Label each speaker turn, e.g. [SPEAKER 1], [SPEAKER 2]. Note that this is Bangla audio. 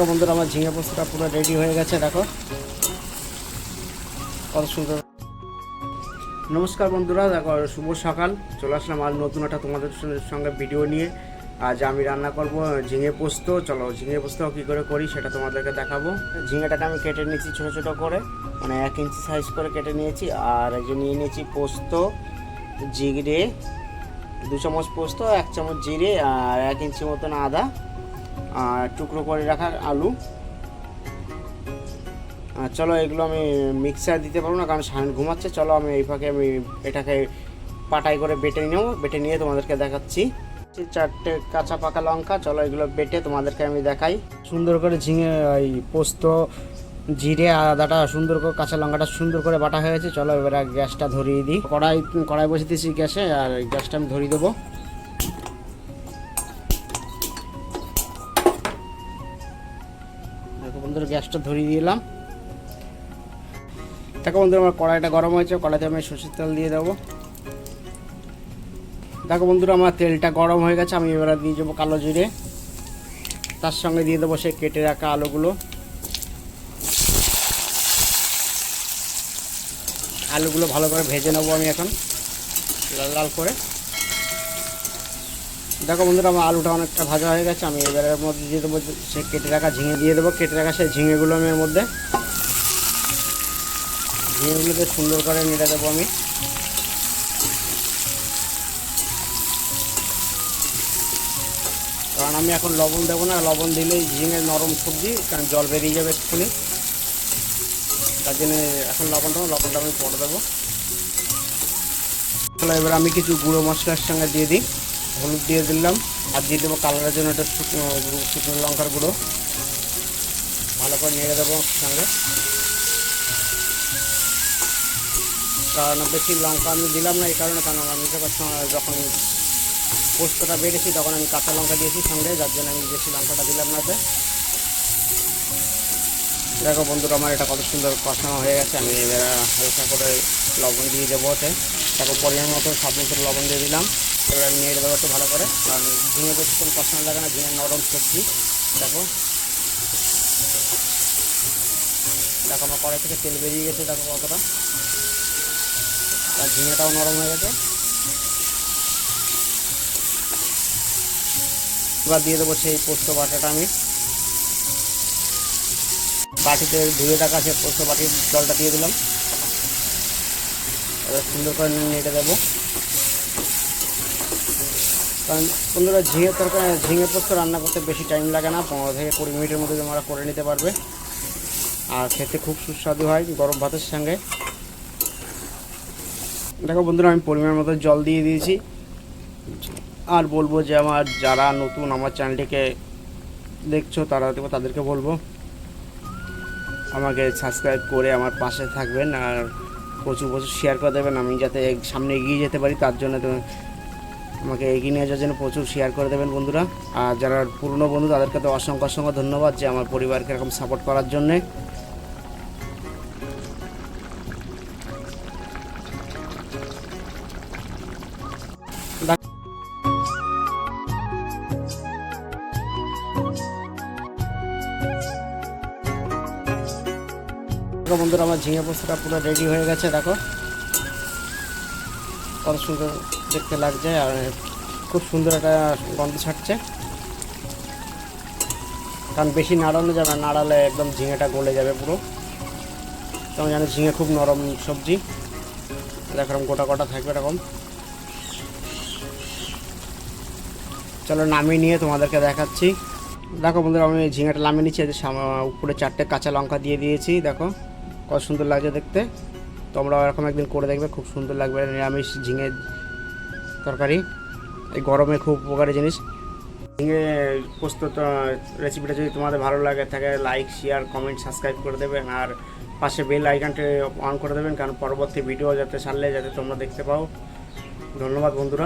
[SPEAKER 1] দেখো বন্ধুরা আমার ঝিঙে পোস্তটা পুরো রেডি হয়ে গেছে, দেখো। কত সুন্দর। নমস্কার বন্ধুরা, দেখো শুভ সকাল। চলে আসলাম আর নতুন একটা তোমাদের সঙ্গে- ভিডিও নিয়ে। আজ আমি রান্না করব ঝিঙে পোস্ত। চলো, ঝিঙে পোস্ত কী করে করি সেটা তোমাদেরকে দেখাবো। ঝিঙেটাকে আমি কেটে নিয়েছি ছোটো ছোটো করে। মানে এক ইঞ্চি সাইজ করে কেটে নিয়েছি। আর এই যে নিয়ে নিয়েছি পোস্ত, জিরে, দু চামচ পোস্ত, এক চামচ জিরে, আর এক ইঞ্চি মতন আদা। টুকরো করে রাখার আলু। চলো এগুলো আমি মিক্সার দিতে পারব না, কারণ সায়ন ঘুমাচ্ছে। চলো আমি এই ফাঁকে আমি এটাকে পাটাই করে বেটে নেব। বেটে নিয়ে তোমাদেরকে দেখাচ্ছি। চারটে কাঁচা পাকা লঙ্কা, চলো এগুলো বেটে তোমাদেরকে আমি দেখাই। সুন্দর করে ঝিঙে ওই পোস্ত, জিরে, আদাটা সুন্দর করে, কাঁচা লঙ্কাটা সুন্দর করে বাটা হয়েছে চলো এবার গ্যাসটা ধরিয়ে দিই। কড়াই কড়াই বসে দিয়েছি গ্যাসে, আর গ্যাসটা আমি ধরিয়ে দেবো। বন্ধুরা গ্যাসটা ধরিয়ে দিলাম দেখো বন্ধুরা, আমার কড়াইটা গরম হয়েছে, কড়াইতে আমি সর্ষের তেল দিয়ে দেবো। দেখো বন্ধুরা, আমার তেলটা গরম হয়ে গেছে, আমি এবার দিয়ে দেবো কালো জিরে। তার সঙ্গে দিয়ে দেবো সেই কেটে রাখা আলুগুলো। আলুগুলো ভালো করে ভেজে নেব আমি এখন, লাল লাল করে। দেখো বন্ধুরা, আমার আলুটা অনেকটা ভাজা হয়ে গেছে, আমি এবার এর মধ্যে দিয়ে দেবো সে কেটে রাখা ঝিঙে দিয়ে দেবো। কেটে রাখা সেই ঝিঙেগুলো আমি এর মধ্যে ঝিঙেগুলোকে সুন্দর করে নেড়ে দেবো আমি। কারণ আমি এখন লবণ দেবো না, লবণ দিলেই ঝিঙে নরম সবজি, কারণ জল বেরিয়ে যাবে এক্ষুনি। তার জন্য এখন লবণ দেবো লবণটা আমি পরে দেবো। এবার আমি কিছু গুঁড়ো মশলার সঙ্গে দিয়ে দিই। হলুদ দিয়ে দিলাম। আর দিয়ে দেবো কালারের জন্য একটা শুকনো শুকনো লঙ্কার গুঁড়ো। ভালো করে নেড়ে দেবো সঙ্গে। কারণ বেশি লঙ্কা আমি দিলাম না, এই কারণে কারণ আমি যখন পোস্তটা বেড়েছি তখন আমি কাঁচা লঙ্কা দিয়েছি সঙ্গে, যার জন্য আমি বেশি লঙ্কাটা দিলাম না। দেখো বন্ধুরা, আমার এটা কত সুন্দর কষানো হয়ে গেছে। আমি এবার হালকা করে লবণ দিয়ে দেবো ওতে। তারপর পরিমাণ মতো স্বাদ মতো লবণ দিয়ে দিলাম। এবার নেড়ে দেবো একটু ভালো করে। কারণ ঝিঙে বেশিক্ষণ কষানো লাগে না ঝিঙে নরম সবজি। দেখো। দেখো আমার কড়াই থেকে তেল বেরিয়ে গেছে, দেখো কতটা। আর ঝিঙেটাও নরম হয়ে গেছে। এবার দিয়ে দেবো সেই পোস্ত বাটাটা আমি। বাটিতে ধুয়ে রাখা সে পোস্ত বাটির জলটা দিয়ে দিলাম। এবার সুন্দর করে নেড়ে দেবো। কারণ বন্ধুরা ঝিঙে তরকারি, ঝিঙে পোস্ত রান্না করতে বেশি টাইম লাগে না, পনেরো থেকে কুড়ি মিনিটের মধ্যে তোমরা করে নিতে পারবে। আর খেতে খুব সুস্বাদু হয় গরম ভাতের সঙ্গে। দেখো বন্ধুরা, আমি পরিমাণ মতো জল দিয়ে দিয়েছি। আর বলব যে আমার যারা নতুন আমার চ্যানেলটিকে দেখছ, তারা তাদেরকে বলব, আমাকে সাবস্ক্রাইব করে আমার পাশে থাকবেন আর প্রচুর প্রচুর শেয়ার করে দেবেন। আমি যাতে সামনে এগিয়ে যেতে পারি, তার জন্য আমাকে এগিয়ে নিয়ে যাওয়ার জন্য প্রচুর শেয়ার করে দেবেন বন্ধুরা। আর যারা পুরনো বন্ধু, তাদেরকে তো অসংখ্য অসংখ্য ধন্যবাদ যে আমার পরিবারকে এরকম সাপোর্ট করার জন্যে। বন্ধুরা, আমার ঝিঙে পোস্তটা পুরো রেডি হয়ে গেছে, দেখো। কত সুন্দর দেখতে লাগছে আর খুব সুন্দর একটা গন্ধ ছাড়ছে। কারণ বেশি নাড়ানো যাবে নাড়ালে একদম ঝিঙেটা গলে যাবে পুরো। তুমি জানো ঝিঙে খুব নরম সবজি। এরকম গোটা গোটা থাকবে এরকম। চলো নামিয়ে নিয়ে তোমাদেরকে দেখাচ্ছি। দেখো বন্ধুরা, আমি ঝিঙেটা নামিয়ে নিচ্ছি। উপরে চারটে কাঁচা লঙ্কা দিয়ে দিয়েছি। দেখো, কত সুন্দর লাগছে দেখতে। তোমরা এরকম একদিন করে দেখবে, খুব সুন্দর লাগবে, নিরামিষ ঝিঙে তরকারি। এই গরমে খুব উপকারী জিনিস। ঝিঙে পোস্ত রেসিপিটা যদি তোমাদের ভালো লাগে থাকে লাইক শেয়ার কমেন্ট সাবস্ক্রাইব করে দেবেন। আর পাশে বেল আইকনটি অন করে দেবেন, কারণ পরবর্তী ভিডিও যাতে ছাড়লে, যাতে তোমরা দেখতে পাও। ধন্যবাদ বন্ধুরা।